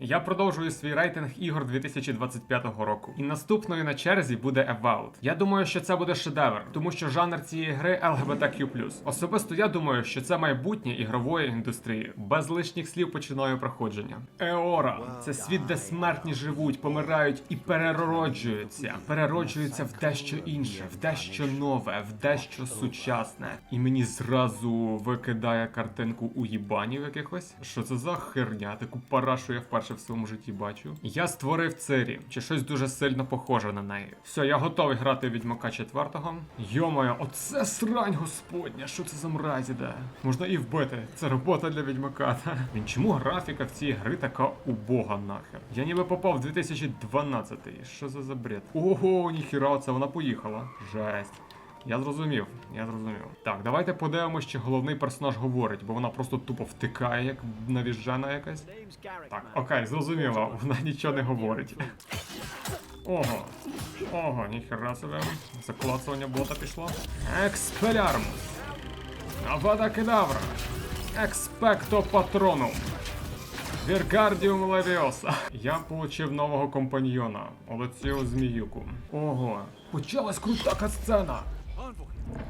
Я продовжую свій рейтинг ігор 2025 року. І наступною на черзі буде Avowed. Я думаю, що це буде шедевр, тому що жанр цієї гри LGBTQ+. Особисто я думаю, що це майбутнє ігрової індустрії. Без лишніх слів починаю проходження. Еора це світ, де смертні живуть, помирають і перероджуються. Перероджуються в дещо інше, в дещо нове, в дещо сучасне. І мені зразу викидає картинку уїбанів якихось. Що це за херня? Таку парашу я вперше в своєму житті бачу. Я створив Цирі, чи щось дуже сильно похоже на неї. Все, я готовий грати в Відьмака 4 Йомаю, оце срань господня, що це за мразі, де? Можна і вбити. Це робота для відьмака. Та. Він чому графіка в цій гри така убога нахер? Я ніби попав в 2012-й. Що за бред? Ого, ніхіра, це вона поїхала. Жесть. Я зрозумів, я зрозумів. Так, давайте подивимось, чи головний персонаж говорить, бо вона просто тупо втикає, як навіжена якась. Так, окей, зрозуміло, вона нічого не говорить. Ого. Ого, ніхера себе. Заклацування бота пішло. Експелярмус. Авада кедавра. Експекто патронум. Віргардіум левіоса. Я получив нового компаньйона. Олецю зміюку. Ого. Почалась крута катсцена.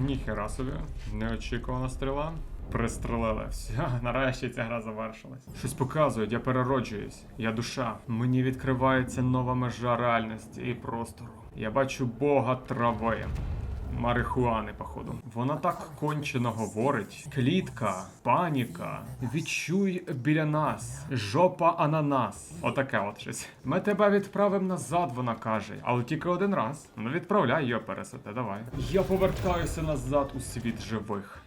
Ніхера собі. Неочікувана стріла. Пристрелили. Все, нарешті ця гра завершилась. Щось показують, я перероджуюсь. Я душа. Мені відкривається нова межа реальності і простору. Я бачу бога трави. Марихуани, походу. Вона так кончено говорить. Клітка, паніка. Відчуй біля нас. Жопа ананас. Отаке от щось. Ми тебе відправимо назад, вона каже. Але тільки один раз. Ну відправляй його пересете, давай. Я повертаюся назад у світ живих.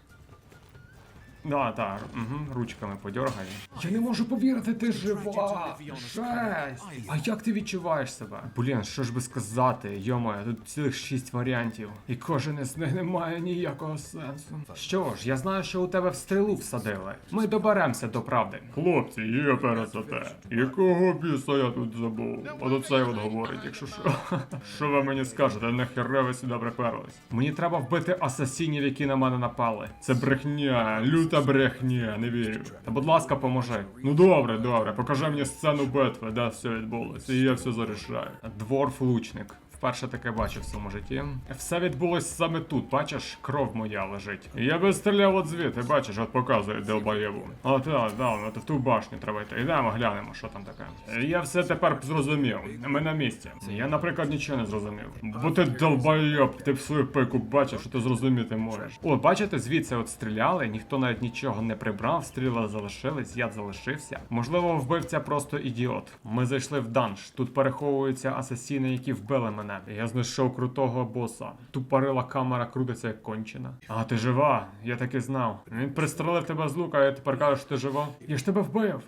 Да, так, угу, ручками подергай. Я не можу повірити, ти жива! Жесть! А як ти відчуваєш себе? Блін, що ж би сказати, йомаю, тут цілих шість варіантів, і кожен із них не має ніякого сенсу. Що ж, я знаю, що у тебе в стрілу всадили. Ми доберемося до правди. Хлопці, є пересоте. Якого біса я тут забув? От оцей от говорить, якщо що. Що ви мені скажете, нахера ви сюди приперлись? Мені треба вбити асасінів, які на мене напали. Це брехня, люта брехня, не вірю. Та будь ласка, поможи. Ну добре, добре, покажи мені сцену битви, де все відбулося, і я все зарішаю. Дворф лучник. Вперше таке бачив в своєму житті. Все відбулось саме тут, бачиш, кров моя лежить. Я би стріляв от звідти, бачиш, от показує долбоєву. А так, да, от в ту башню треба йти. Йдемо, глянемо, що там таке. Я все тепер зрозумів. Ми на місці. Я, наприклад, нічого не зрозумів. Бо ти долбойоб, ти в свою пику бачиш, що ти зрозуміти можеш. О, бачите, звідси от стріляли, ніхто навіть нічого не прибрав, стріли залишились, яд залишився. Можливо, вбивця просто ідіот. Ми зайшли в данж. Тут переховуються асасіни, які вбили мене. Я знайшов крутого боса. Тупорила камера крутиться як кончена. А ти жива? Я так і знав. Він пристрелив тебе з лука, а я тепер кажу, що ти жива. Я ж тебе вбив.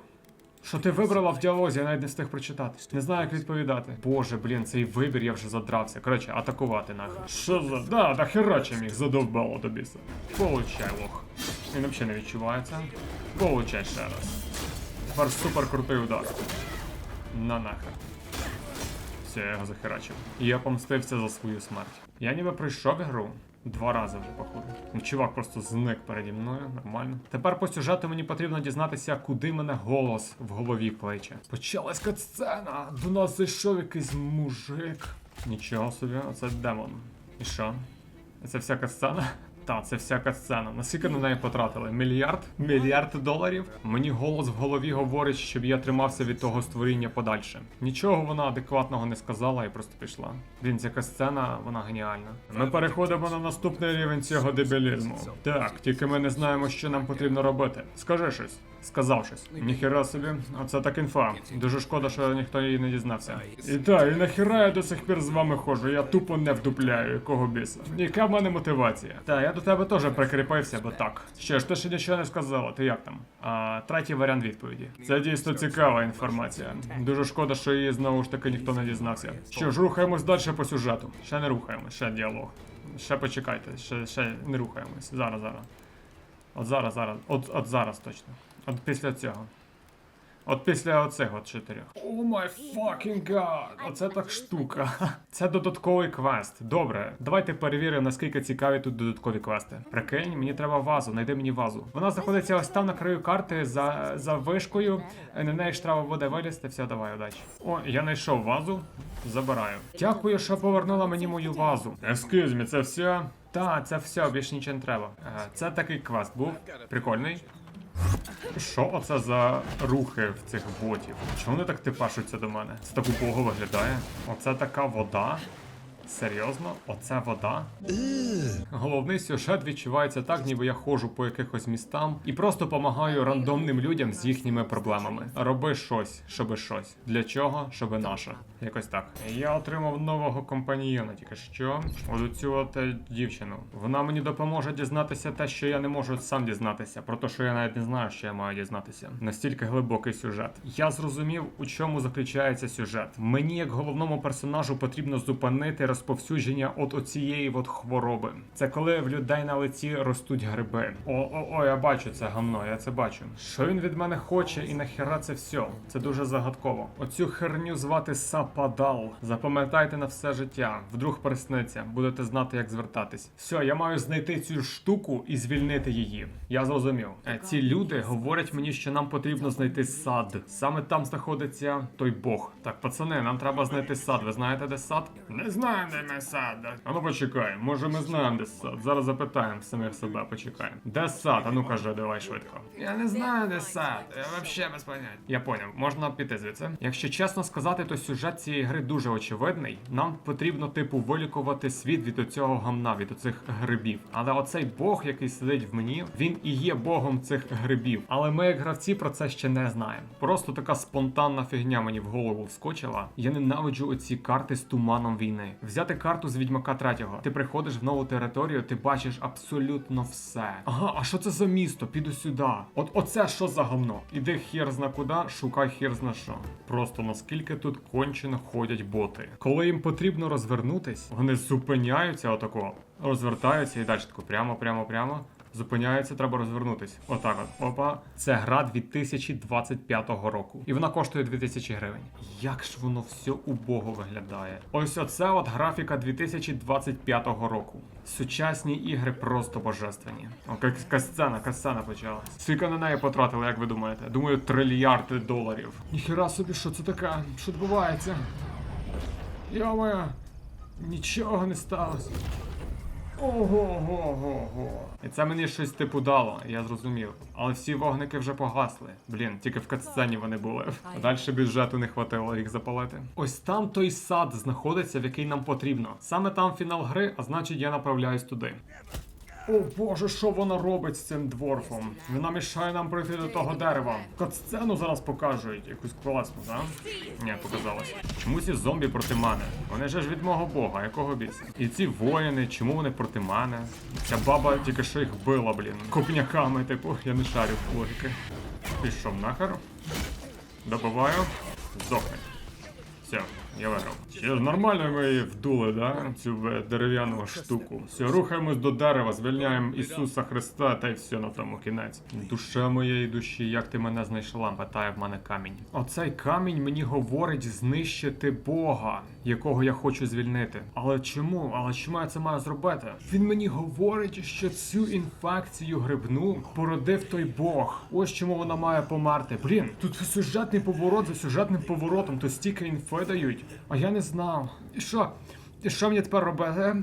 Що ти вибрала в діалозі, я навіть не встиг прочитати. Не знаю, як відповідати. Боже, блін, цей вибір я вже задрався. Коротше, атакувати нахер. Що за. Да, да хераче міг задовбало до біса. Получай, лох. Він взагалі не відчувається. Получай ще раз. Тепер супер крутий удар. На нахер. Все, я його захерачив. І я помстився за свою смерть. Я ніби пройшов ігру. Два рази вже, походу. Ну, Чувак просто зник переді мною, нормально. Тепер по сюжету мені потрібно дізнатися, куди мене голос в голові кличе. Почалась катсцена! До нас зайшов якийсь мужик. Нічого собі, оце демон. І що? Це вся катсцена? Та, це всяка сцена. Наскільки на неї потратили? Мільярд? Мільярд доларів? Мені голос в голові говорить, щоб я тримався від того створіння подальше. Нічого вона адекватного не сказала і просто пішла. Блін, ця сцена, вона геніальна. Ми переходимо на наступний рівень цього дебілізму. Так, тільки ми не знаємо, що нам потрібно робити. Скажи щось. Сказав щось. Ніхера собі, оце так інфа. Дуже шкода, що ніхто її не дізнався. І так, і нахера я до сих пір з вами ходжу, я тупо не вдупляю, якого біса. Яка в мене мотивація? Та, я до тебе теж прикріпився, бо так. Ще ж ти ще нічого не сказала, ти як там? А, третій варіант відповіді. Це дійсно цікава інформація. Дуже шкода, що її знову ж таки ніхто не дізнався. Що ж, рухаємось далі по сюжету. Ще не рухаємось, ще діалог. Ще почекайте, ще, ще не рухаємось. Зараз, зараз. От зараз, зараз. От, от зараз точно. От після цього. От після оцих от чотирьох. О май fucking god! Оце так штука. Це додатковий квест. Добре, давайте перевіримо, наскільки цікаві тут додаткові квести. Прикинь, мені треба вазу, знайди мені вазу. Вона знаходиться ось там на краю карти за, за вишкою. На неї ж треба буде вилізти. Все, давай, удачі. О, я знайшов вазу. Забираю. Дякую, що повернула мені мою вазу. Me, це все? Та, це все, більше нічого не треба. Е, Це такий квест був. Прикольний. Що оце за рухи в цих ботів? Чому вони так типашуться до мене? Це так убого виглядає. Оце така вода. Серйозно? Оце вода? Головний сюжет відчувається так, ніби я ходжу по якихось містам і просто допомагаю рандомним людям з їхніми проблемами. Роби щось, щоби щось. Для чого? Щоби наше. Якось так. Я отримав нового компаньйона, тільки що. От цю от е, дівчину. Вона мені допоможе дізнатися те, що я не можу сам дізнатися. Про те, що я навіть не знаю, що я маю дізнатися. Настільки глибокий сюжет. Я зрозумів, у чому заключається сюжет. Мені, як головному персонажу, потрібно зупинити розповсюдження от оцієї от хвороби. Це коли в людей на лиці ростуть гриби. О, о, о, я бачу це гамно, я це бачу. Що він від мене хоче і нахера це все? Це дуже загадково. Оцю херню звати Сападал. Запам'ятайте на все життя. Вдруг присниться, будете знати, як звертатись. Все, я маю знайти цю штуку і звільнити її. Я зрозумів. Е, Ці люди говорять мені, що нам потрібно знайти сад. Саме там знаходиться той Бог. Так, пацани, нам треба знайти сад. Ви знаєте, де сад? Не знаю, де ми. А ну почекай, може ми знаємо, де сад. Зараз запитаємо самих себе, почекаємо. Де сад? А ну кажи, давай швидко. Я не знаю, де сад. Я вообще без поняття. Я поняв, можна піти звідси. Якщо чесно сказати, то сюжет цієї гри дуже очевидний. Нам потрібно, типу, вилікувати світ від оцього гамна, від оцих грибів. Але оцей бог, який сидить в мені, він і є богом цих грибів. Але ми, як гравці, про це ще не знаємо. Просто така спонтанна фігня мені в голову вскочила. Я ненавиджу оці карти з туманом війни. Взяти карту з відьмака третього. Ти приходиш в нову територію, ти бачиш абсолютно все. Ага, а що це за місто? Піду сюди. От оце що за гамно? Іди хер зна куди, шукай хер зна що. Просто наскільки тут кончено ходять боти. Коли їм потрібно розвернутись, вони зупиняються отако, розвертаються і далі тако прямо, прямо, прямо. Зупиняється, треба розвернутись. Отак от. Опа. Це гра 2025 року. І вона коштує 2000 гривень. Як ж воно все убого виглядає? Ось оце от графіка 2025 року. Сучасні ігри просто божественні. О, касцена, касцена почалась. Скільки на неї потратили, як ви думаєте? Думаю, трильярди доларів. Ніхера собі, що це таке? Що відбувається? Йо-моє, нічого не сталося. Ого-го-го-го. І це мені щось типу дало, я зрозумів. Але всі вогники вже погасли. Блін, тільки в катсцені вони були. А далі бюджету не хватило їх запалити. Ось там той сад знаходиться, в який нам потрібно. Саме там фінал гри, а значить я направляюсь туди. О боже, що вона робить з цим дворфом? Вона мішає нам прийти до того дерева. Катсцену зараз покажуть, якусь класну, да? Ні, показалось. Чому ці зомбі проти мене? Вони же ж від мого бога, якого біса? І ці воїни, чому вони проти мене? Ця баба тільки що їх била, блін. Копняками, типу, я не шарю в логіки. Пішов нахер. Добиваю. Здохни. Все, я виграв. Ще ж нормально ми її вдули, да? Цю дерев'яну штуку. Все, рухаємось до дерева, звільняємо Ісуса Христа, та й все на тому кінець. Душа моєї душі, як ти мене знайшла? питає в мене камінь. Оцей камінь мені говорить знищити Бога, якого я хочу звільнити. Але чому? Але чому я це маю зробити? Він мені говорить, що цю інфекцію грибну породив той Бог. Ось чому вона має померти. Блін, тут сюжетний поворот за сюжетним поворотом, то стільки інфи дають, а я не знав. І що? І що мені тепер робити?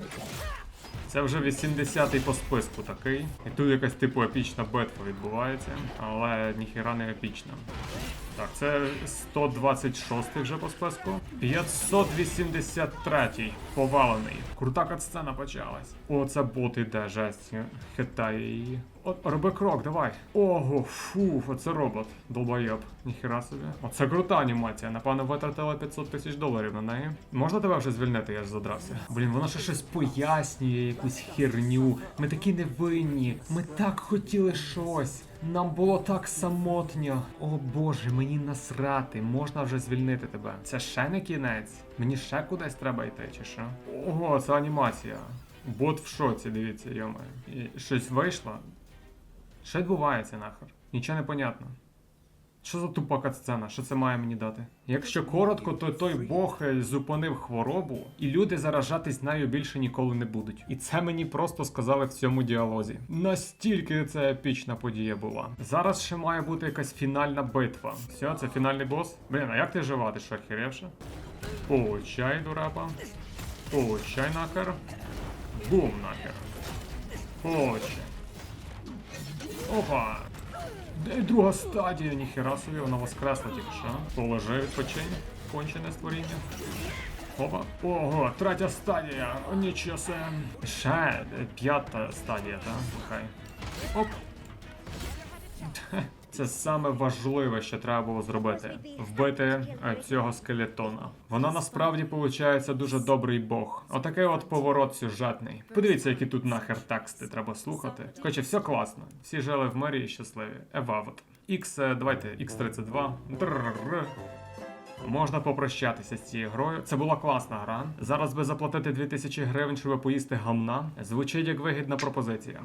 Це вже 80-й по списку такий. І тут якась типу епічна битва відбувається, але ніхіра не епічна. Так, це 126-й вже по списку. 583 повалений. Крута катсцена почалась. О, це бот іде, жесть. Хитає її. От, роби крок, давай. Ого, фу, оце робот. Долбойоб. Ніхіра собі. Оце крута анімація. Напевно, витратила 500 тисяч доларів на неї. Можна тебе вже звільнити, я ж задрався. Блін, вона ще щось пояснює, якусь херню. Ми такі невинні. Ми так хотіли щось. Нам було так самотньо. О боже, мені насрати, можна вже звільнити тебе. Це ще не кінець. Мені ще кудись треба йти, чи що? Ого, це анімація. Бот в шоці, дивіться, йома. Щось вийшло. Що відбувається нахер? Нічого не понятно. Що за тупа катсцена? Що це має мені дати? Якщо коротко, то той Бог е, зупинив хворобу, і люди заражатись нею більше ніколи не будуть. І це мені просто сказали в цьому діалозі. Настільки це епічна подія була. Зараз ще має бути якась фінальна битва. Все, це фінальний бос. Блін, а як ти жива? Ти що, охеревша? Получай, дурапа. Получай нахер. Бум нахер. Получай. Опа! Друга стадія, ніхера собі, вона воскресла тільки що. Полежи, відпочинь, кончене створіння. Опа. Ого, третя стадія. Нічого се. Ще п'ята стадія, так? Нехай. Оп. Це саме важливе, що треба було зробити: вбити е, цього скелетона. Вона насправді виходить дуже добрий бог. Отакий от поворот сюжетний. Подивіться, які тут нахер тексти треба слухати. Короче, все класно. Всі жили в мирі і щасливі. Евавот. X, е, давайте, X32. Можна попрощатися з цією грою. Це була класна гра. Зараз би заплатити 2000 гривень, щоб поїсти гамна. Звучить як вигідна пропозиція.